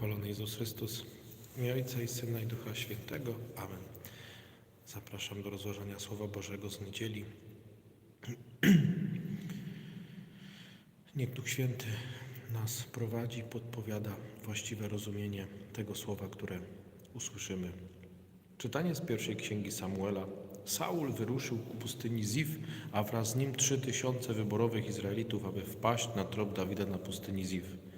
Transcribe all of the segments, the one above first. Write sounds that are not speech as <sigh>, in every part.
Wolony Jezus Chrystus, imię Ojca i Syna i Ducha Świętego. Amen. Zapraszam do rozważania Słowa Bożego z niedzieli. <clears throat> Niech Duch Święty nas prowadzi, podpowiada właściwe rozumienie tego słowa, które usłyszymy. Czytanie z pierwszej księgi Samuela. Saul wyruszył ku pustyni Zif, a wraz z nim trzy tysiące wyborowych Izraelitów, aby wpaść na trop Dawida na pustyni Zif.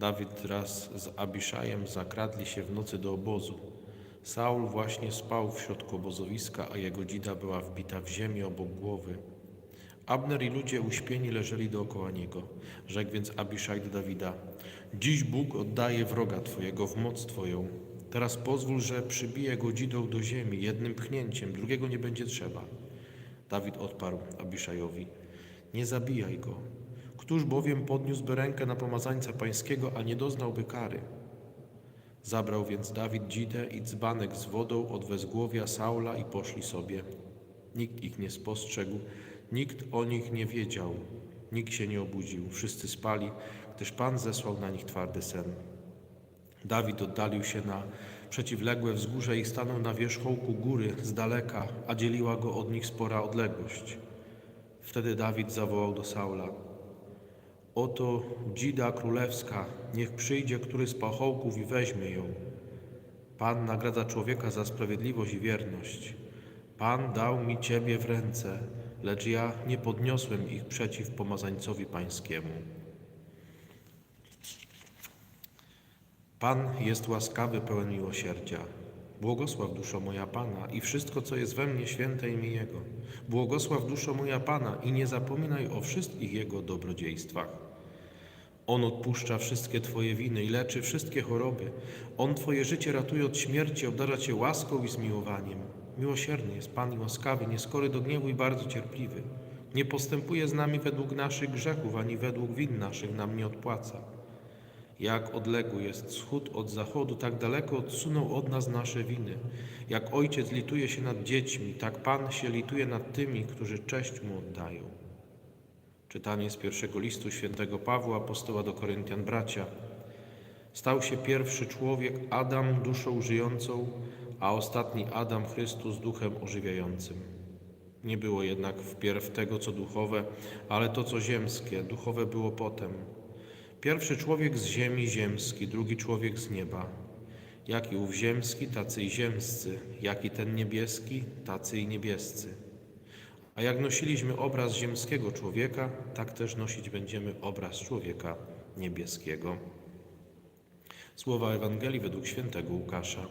Dawid wraz z Abiszajem zakradli się w nocy do obozu. Saul właśnie spał w środku obozowiska, a jego dzida była wbita w ziemię obok głowy. Abner i ludzie uśpieni leżeli dookoła niego. Rzekł więc Abiszaj do Dawida: Dziś Bóg oddaje wroga twojego w moc twoją. Teraz pozwól, że przybije go dzidą do ziemi jednym pchnięciem, drugiego nie będzie trzeba. Dawid odparł Abiszajowi: Nie zabijaj go. Któż bowiem podniósłby rękę na pomazańca pańskiego, a nie doznałby kary? Zabrał więc Dawid dzidę i dzbanek z wodą od wezgłowia Saula i poszli sobie. Nikt ich nie spostrzegł, nikt o nich nie wiedział, nikt się nie obudził. Wszyscy spali, gdyż Pan zesłał na nich twardy sen. Dawid oddalił się na przeciwległe wzgórze i stanął na wierzchołku góry z daleka, a dzieliła go od nich spora odległość. Wtedy Dawid zawołał do Saula: Oto dzida królewska, niech przyjdzie który z pachołków i weźmie ją. Pan nagradza człowieka za sprawiedliwość i wierność. Pan dał mi Ciebie w ręce, lecz ja nie podniosłem ich przeciw pomazańcowi pańskiemu. Pan jest łaskawy, pełen miłosierdzia. Błogosław duszo moja Pana i wszystko, co jest we mnie, święte imię Jego. Błogosław duszo moja Pana i nie zapominaj o wszystkich Jego dobrodziejstwach. On odpuszcza wszystkie Twoje winy i leczy wszystkie choroby. On Twoje życie ratuje od śmierci, obdarza Cię łaską i zmiłowaniem. Miłosierny jest Pan i łaskawy, nieskory do gniewu i bardzo cierpliwy. Nie postępuje z nami według naszych grzechów, ani według win naszych nam nie odpłaca. Jak odległy jest wschód od zachodu, tak daleko odsunął od nas nasze winy. Jak ojciec lituje się nad dziećmi, tak Pan się lituje nad tymi, którzy cześć mu oddają. Czytanie z pierwszego listu świętego Pawła, apostoła do Koryntian bracia. Stał się pierwszy człowiek, Adam, duszą żyjącą, a ostatni Adam, Chrystus, duchem ożywiającym. Nie było jednak wpierw tego, co duchowe, ale to, co ziemskie, duchowe było potem. Pierwszy człowiek z ziemi ziemski, drugi człowiek z nieba. Jaki ów ziemski, tacy i ziemscy, jaki ten niebieski, tacy i niebiescy. A jak nosiliśmy obraz ziemskiego człowieka, tak też nosić będziemy obraz człowieka niebieskiego. Słowa Ewangelii według świętego Łukasza.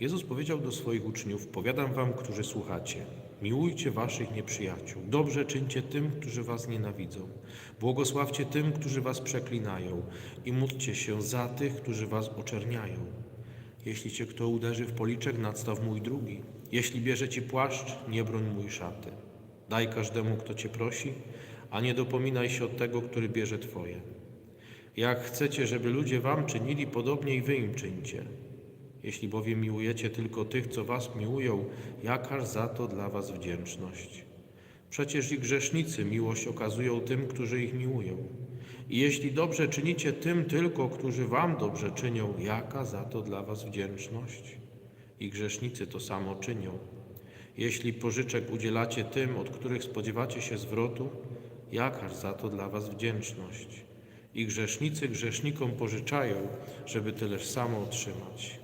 Jezus powiedział do swoich uczniów: Powiadam wam, którzy słuchacie, miłujcie waszych nieprzyjaciół, dobrze czyńcie tym, którzy was nienawidzą, błogosławcie tym, którzy was przeklinają i módlcie się za tych, którzy was oczerniają. Jeśli cię kto uderzy w policzek, nadstaw mój drugi. Jeśli bierze ci płaszcz, nie broń mój szaty. Daj każdemu, kto cię prosi, a nie dopominaj się od tego, który bierze twoje. Jak chcecie, żeby ludzie wam czynili, podobnie i wy im czyńcie. Jeśli bowiem miłujecie tylko tych, co was miłują, jakaż za to dla was wdzięczność? Przecież i grzesznicy miłość okazują tym, którzy ich miłują. I jeśli dobrze czynicie tym tylko, którzy wam dobrze czynią, jaka za to dla was wdzięczność? I grzesznicy to samo czynią. Jeśli pożyczek udzielacie tym, od których spodziewacie się zwrotu, jakaż za to dla was wdzięczność? I grzesznicy grzesznikom pożyczają, żeby tyleż samo otrzymać.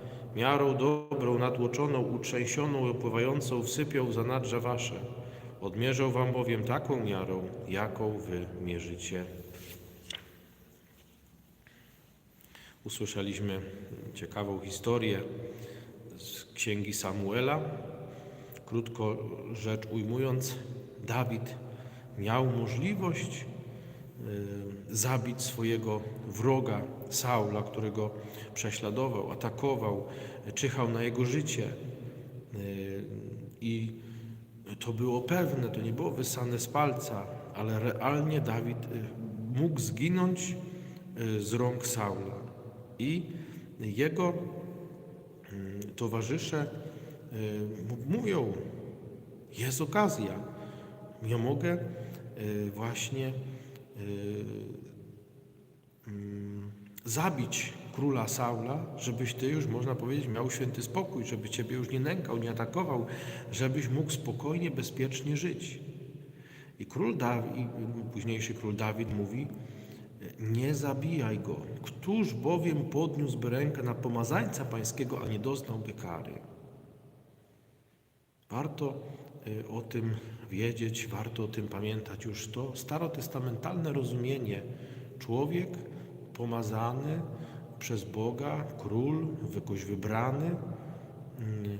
Miarą dobrą, natłoczoną, utrzęsioną i opływającą wsypią zanadrza wasze. Odmierzą wam bowiem taką miarą, jaką wy mierzycie. Usłyszeliśmy ciekawą historię z księgi Samuela. Krótko rzecz ujmując, Dawid miał możliwość y, zabić swojego wroga Saula, którego prześladował, atakował, czyhał na jego życie. Y, I to było pewne, to nie było wysane z palca, ale realnie Dawid y, mógł zginąć y, z rąk Saula. I jego towarzysze mówią, jest okazja, ja mogę właśnie mm, zabić króla Saula, żebyś ty już, można powiedzieć, miał święty spokój, żeby ciebie już nie nękał, nie atakował, żebyś mógł spokojnie, bezpiecznie żyć. I król Dawid, późniejszy król Dawid mówi, nie zabijaj go. Któż bowiem podniósłby rękę na pomazańca pańskiego, a nie doznałby kary? Warto y, o tym wiedzieć, warto o tym pamiętać już to starotestamentalne rozumienie. Człowiek pomazany przez Boga, król, jakoś wybrany. mm,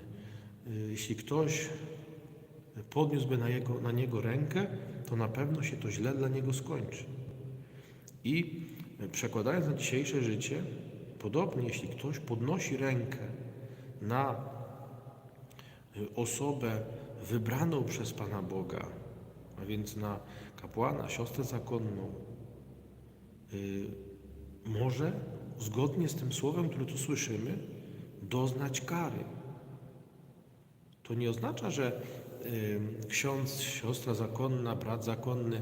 y, Jeśli ktoś podniósłby na, jego, na niego rękę, to na pewno się to źle dla niego skończy. I przekładając na dzisiejsze życie, podobnie jeśli ktoś podnosi rękę na osobę wybraną przez Pana Boga, a więc na kapłana, siostrę zakonną, y, może zgodnie z tym słowem, które tu słyszymy, doznać kary. To nie oznacza, że ksiądz, siostra zakonna, brat zakonny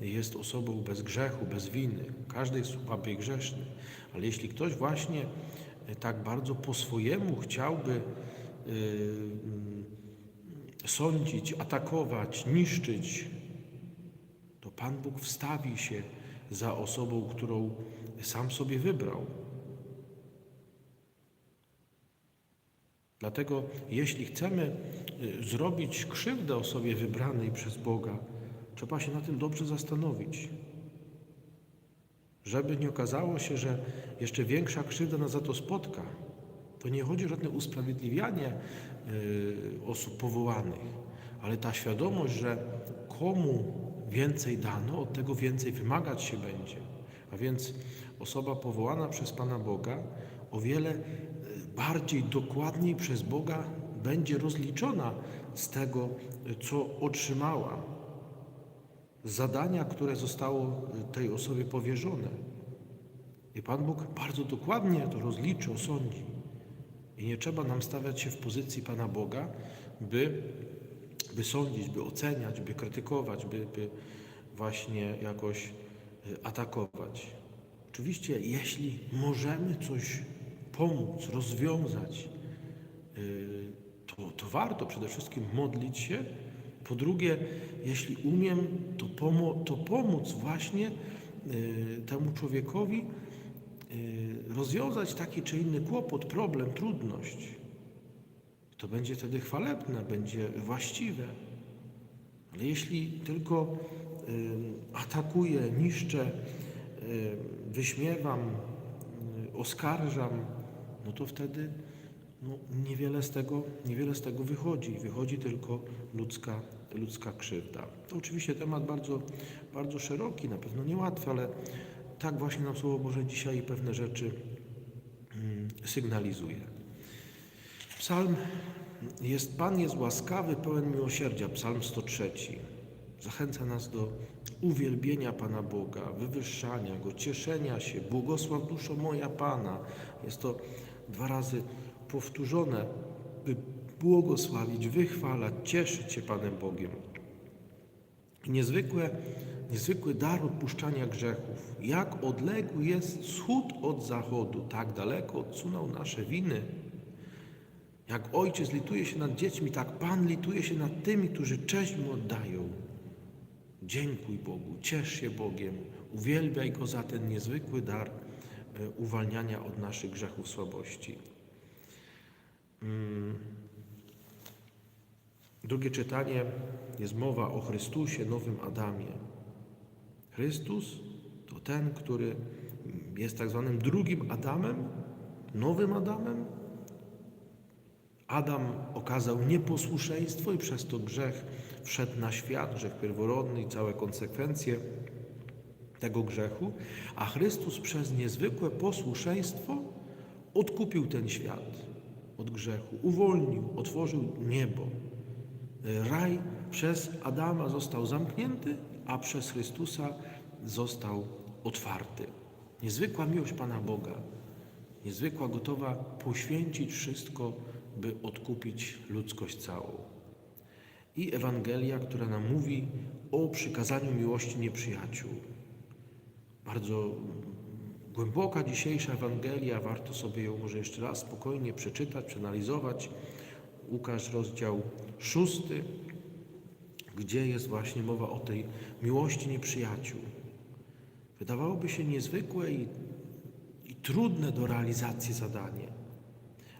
jest osobą bez grzechu, bez winy. Każdy jest słaby grzeszny. Ale jeśli ktoś właśnie y, tak bardzo po swojemu chciałby y, mm, sądzić, atakować, niszczyć, to Pan Bóg wstawi się za osobą, którą sam sobie wybrał. Dlatego, jeśli chcemy y, zrobić krzywdę osobie wybranej przez Boga, trzeba się na tym dobrze zastanowić. Żeby nie okazało się, że jeszcze większa krzywda nas za to spotka. To nie chodzi o żadne usprawiedliwianie y, osób powołanych, ale ta świadomość, że komu więcej dano, od tego więcej wymagać się będzie. A więc osoba powołana przez Pana Boga o wiele y, bardziej dokładniej przez Boga będzie rozliczona z tego, y, co otrzymała, zadania, które zostało y, tej osobie powierzone. I Pan Bóg bardzo dokładnie to rozliczy, osądzi. I nie trzeba nam stawiać się w pozycji Pana Boga, by, by sądzić, by oceniać, by krytykować, by, by właśnie jakoś atakować. Oczywiście, jeśli możemy coś pomóc, rozwiązać, y, to, to warto przede wszystkim modlić się. Po drugie, jeśli umiem, to, pomo- to pomóc właśnie y, temu człowiekowi y, rozwiązać taki czy inny kłopot, problem, trudność. To będzie wtedy chwalebne, będzie właściwe. Ale jeśli tylko atakuję, niszczę, wyśmiewam, oskarżam, no to wtedy no, niewiele, z tego, niewiele z tego wychodzi. Wychodzi tylko ludzka, ludzka krzywda. To oczywiście temat bardzo, bardzo szeroki, na pewno niełatwy, ale tak właśnie nam Słowo Boże dzisiaj pewne rzeczy sygnalizuje. Psalm jest Pan jest łaskawy, pełen miłosierdzia, Psalm 103. Zachęca nas do uwielbienia Pana Boga, wywyższania Go, cieszenia się. Błogosław duszo moja Pana. Jest to dwa razy powtórzone, by błogosławić, wychwalać, cieszyć się Panem Bogiem. Niezwykłe, niezwykły dar odpuszczania grzechów. Jak odległy jest wschód od zachodu, tak daleko odsunął nasze winy. Jak ojciec lituje się nad dziećmi, tak Pan lituje się nad tymi, którzy cześć mu oddają. Dziękuj Bogu, ciesz się Bogiem, uwielbiaj Go za ten niezwykły dar e, uwalniania od naszych grzechów słabości. Mm. Drugie czytanie jest mowa o Chrystusie, nowym Adamie. Chrystus to ten, który jest tak zwanym drugim Adamem, nowym Adamem. Adam okazał nieposłuszeństwo i przez to grzech wszedł na świat, grzech pierworodny i całe konsekwencje tego grzechu, a Chrystus przez niezwykłe posłuszeństwo odkupił ten świat od grzechu, uwolnił, otworzył niebo. Raj przez Adama został zamknięty, a przez Chrystusa został otwarty. Niezwykła miłość Pana Boga, niezwykła, gotowa poświęcić wszystko, by odkupić ludzkość całą. I Ewangelia, która nam mówi o przykazaniu miłości nieprzyjaciół. Bardzo głęboka dzisiejsza Ewangelia, warto sobie ją może jeszcze raz spokojnie przeczytać, przeanalizować. Łukasz, rozdział szósty, gdzie jest właśnie mowa o tej miłości nieprzyjaciół. Wydawałoby się niezwykłe i, i trudne do realizacji zadanie,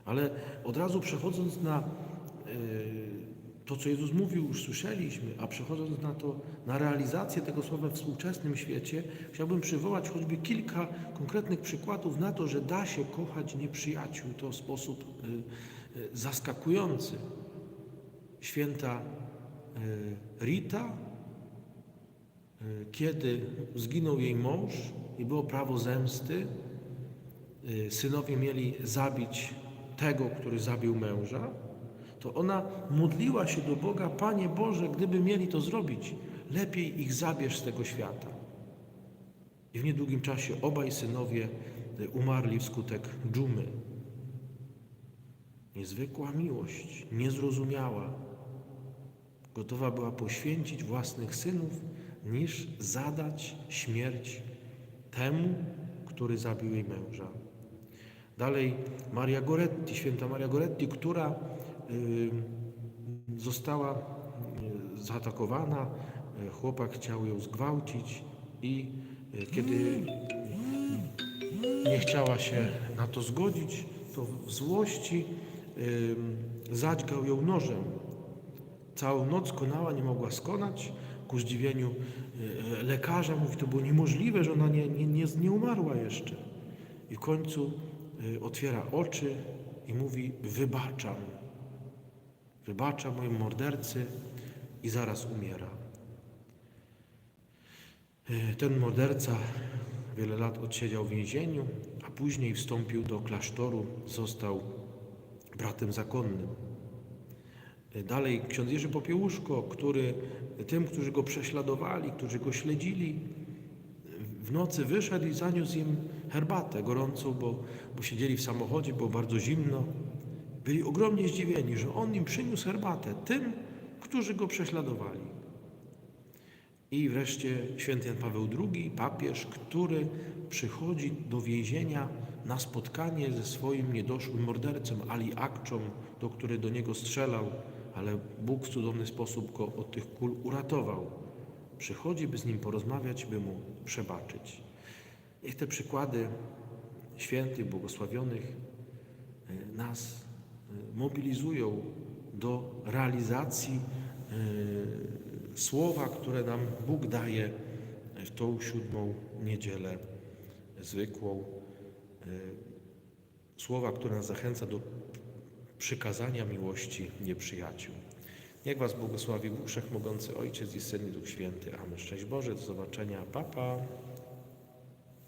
ale od razu przechodząc na yy, to, co Jezus mówił, już słyszeliśmy, a przechodząc na to, na realizację tego słowa w współczesnym świecie, chciałbym przywołać choćby kilka konkretnych przykładów na to, że da się kochać nieprzyjaciół to w sposób y, y, zaskakujący. Święta Rita, kiedy zginął jej mąż i było prawo zemsty, synowie mieli zabić tego, który zabił męża, to ona modliła się do Boga, Panie Boże, gdyby mieli to zrobić, lepiej ich zabierz z tego świata. I w niedługim czasie obaj synowie y, umarli wskutek dżumy. Niezwykła miłość, niezrozumiała, gotowa była poświęcić własnych synów, niż zadać śmierć temu, który zabił jej męża. Dalej Maria Goretti, święta Maria Goretti, która y, została y, zaatakowana, chłopak chciał ją zgwałcić i y, kiedy nie chciała się na to zgodzić, to w złości zadźgał ją nożem. Całą noc konała, nie mogła skonać. Ku zdziwieniu lekarza mówi, to było niemożliwe, że ona nie, nie, nie, nie umarła jeszcze. I w końcu otwiera oczy i mówi, wybaczam. Wybaczam mojemu mordercy i zaraz umiera. Y, Ten morderca wiele lat odsiedział w więzieniu, a później wstąpił do klasztoru, został bratem zakonnym. Y, Dalej ksiądz Jerzy Popiełuszko, który tym, którzy go prześladowali, którzy go śledzili, w nocy wyszedł i zaniósł im herbatę gorącą, bo, bo siedzieli w samochodzie, było bardzo zimno. Byli ogromnie zdziwieni, że on im przyniósł herbatę, tym, którzy go prześladowali. I wreszcie święty Jan Paweł II, papież, który przychodzi do więzienia na spotkanie ze swoim niedoszłym mordercą Ali Akczą, do który do niego strzelał, ale Bóg w cudowny sposób go od tych kul uratował. Przychodzi, by z nim porozmawiać, by mu przebaczyć. Niech te przykłady świętych, błogosławionych e, nas e, mobilizują do realizacji e, słowa, które nam Bóg daje w tą siódmą niedzielę zwykłą. Słowa, które nas zachęca do przykazania miłości nieprzyjaciół. Niech Was błogosławi Bóg Wszechmogący Ojciec i Syn i Duch Święty. Amen. Szczęść Boże, do zobaczenia. Papa. Pa.